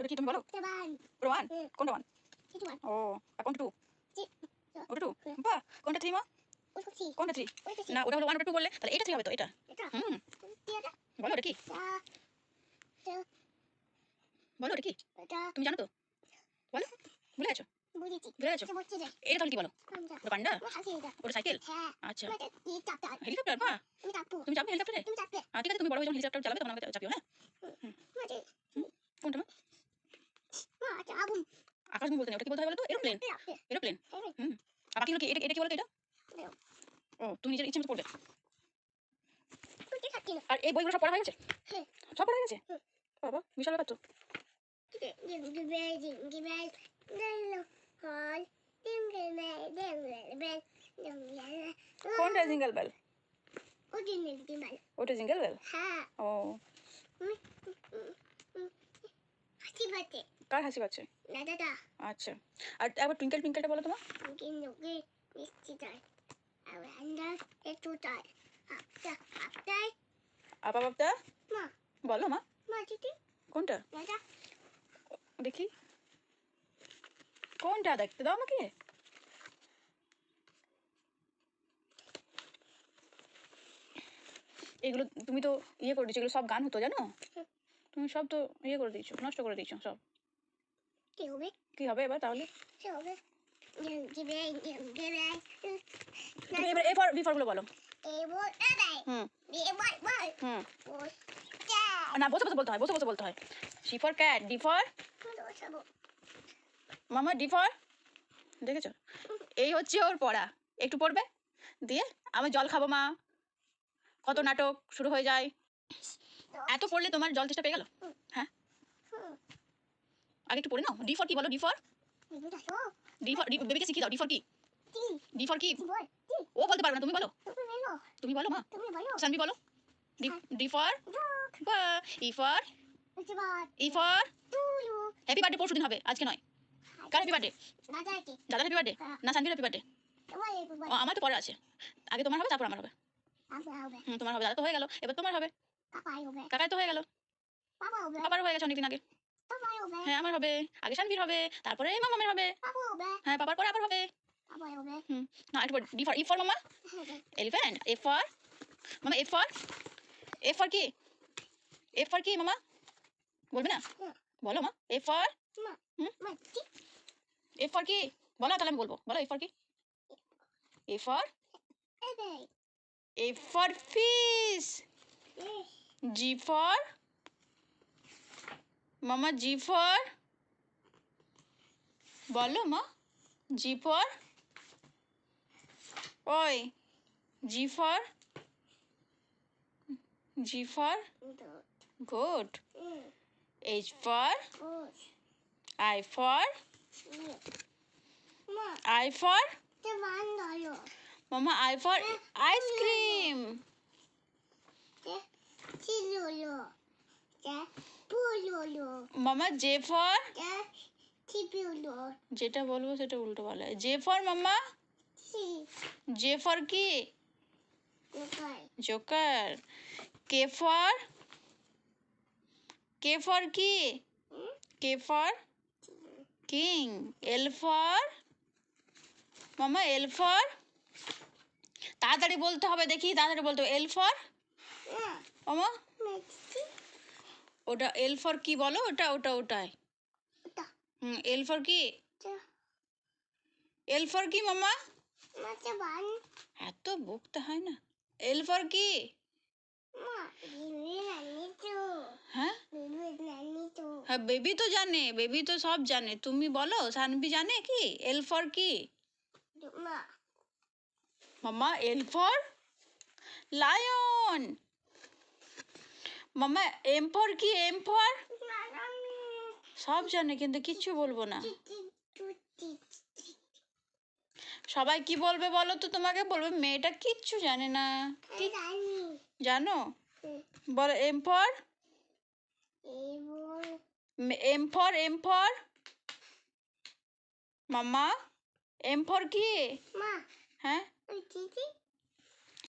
ওটা কি তুমি বলো? ওয়ান কোনটা ওয়ান ও আর কোনটা টু? ওটা টু। বাহ কোনটা থ্রি মা? কোনটা থ্রি না ওটা হলো ওয়ান ওটা টু বললে তাহলে এটা থ্রি হবে তো এটা? হুম। বলো ওটা কি? বলো ওটা কি? তুমি জানো তো? বলো। ভুলে. এটা তাহলে কি বলো? ওটা পান্ডা. ওটা সাইকেল? আচ্ছা. Helicopter pu. তুমি যাবে হেলিকপ্টারে? ঠিক আছে তুমি বড় হয়ে যখন হেলিকপ্টার চালাবে তখন আমাকে চাপিও হ্যাঁ? কোনটা মা? Mau আকাশ বলতে নেই ওটা কি বলতে? হয় বলো তো এরোপ্লেন. এরোপ্লেন হুম আর বাকি কি? এটা এটা কি বলো তো এটা ও তুমি নিজের ইচ্ছে মতো পড়বে. আর এই বইগুলো সব পড়া হয়ে গেছে। সব পড়া হয়ে গেছে। বাবা বিশাল ব্যাপার তো। কোনটা জিঙ্গেল বেল? ওটা জিঙ্গেল বেল। হ্যাঁ। ও। কার হাসি পাচ্ছে? না দাদা। আচ্ছা। আর একবার টুইঙ্কেল টুইঙ্কেলটা বলো তোমার। মিষ্টি আর একটু আপটা আপটাই আপা মা। বলো মা। মা দিদি কোনটা? দাদা। দেখি। কোনটা দেখতে দাও আমাকে। এগুলো তুমি তো ইয়ে করে দিচ্ছ এগুলো সব গান হতো জানো? তুমি সব তো ইয়ে করে দিয়েছ নষ্ট করে দিয়েছ সব। কি হবে? কি হবে এবার তাহলে? কি হবে? এবার এ ফর বি ফরগুলো বলো না বসে বসে বলতে হয় বসে বসে বলতে হয়। C for cat D for? মামা ডি ফর? দেখেছ? এই হচ্ছে ওর পড়া। একটু পড়বে? দিয়ে আমি জল খাব মা। কত নাটক শুরু হয়ে যায়। এত পড়লে তোমার জল তেষ্টা পেয়ে গেল? হ্যাঁ? আগে একটু পড়ে নাও। ডি ফর কি বলো? ডি ফর ডি ফর বেবিকে শিখিয়ে দাও। ডি ফর কি? ডি ফর কি? ও বলতে পারবে না তুমি বলো। তুমি বলো। মা। তুমি বলো। সানবি বলো। D for E for E for happy birthday পরশু দিন হবে। আজকে নয়। কার হ্যাপি বার্থডে দাদা কি? দাদার হ্যাপি বার্থডে না সানবির হ্যাপি বার্থডে আমার তো পরে আছে। আগে তোমার হবে তারপর আমার হবে। হুম তোমার হবে দাদা তো হয়ে গেল। এবার তোমার হবে। কাকাই তো হয়ে গেল। বাবার হয়ে গেছে অনেকদিন আগে। হ্যাঁ আমার হবে। আগে শানভীর হবে। তারপরে মামামের হবে। হ্যাঁ বাবার পরে আবার হবে। না একটু ডি ফর ই ফর মামা? এলিফ্যান্ট এ ফর মামা এ ফর এ ফর কি? এ ফর কি মামা? বলবে না? বলো মা। এ ফর এ ফর কি? বলো তাহলে আমি বলব। বলো এ ফর কি? A for A for fish G for মামা জি ফর বলো মা জি ফর ওই G for G for good H for I for I for মামা আই ফর আইসক্রিম মামা জে ফর? যেটা বলব সেটা উল্টো বলা জে ফর মামা জে ফর কি? Joker K for? K for কি? K for? King. L for? মামা এল ফর? তাড়াতাড়ি বলতে হবে দেখি তাড়াতাড়ি বলতে হবে। L for? মেক্সি ওটা এল ফর কি বলো? ওটা ওটা ওটাই ওটা। হুম এল ফর কি? এল ফর কি মামা? বান। এত বকতে হয় না। এল ফর কি? হ্যাঁ? হ্যাঁ বেবি তো জানে বেবি তো সব জানে। তুমি বলো সানবি জানে কি? এল ফর কি? মামা এল ফর লায়ন মামা এম ফর কি এম ফর সব জানে কিন্তু কিচ্ছু বলব না। সবাই কি বলবে বলো তো? তোমাকে বলবে মেয়েটা কিচ্ছু জানে না। জানো? বলো M for M for M for মামা এম ফর কি? হ্যাঁ?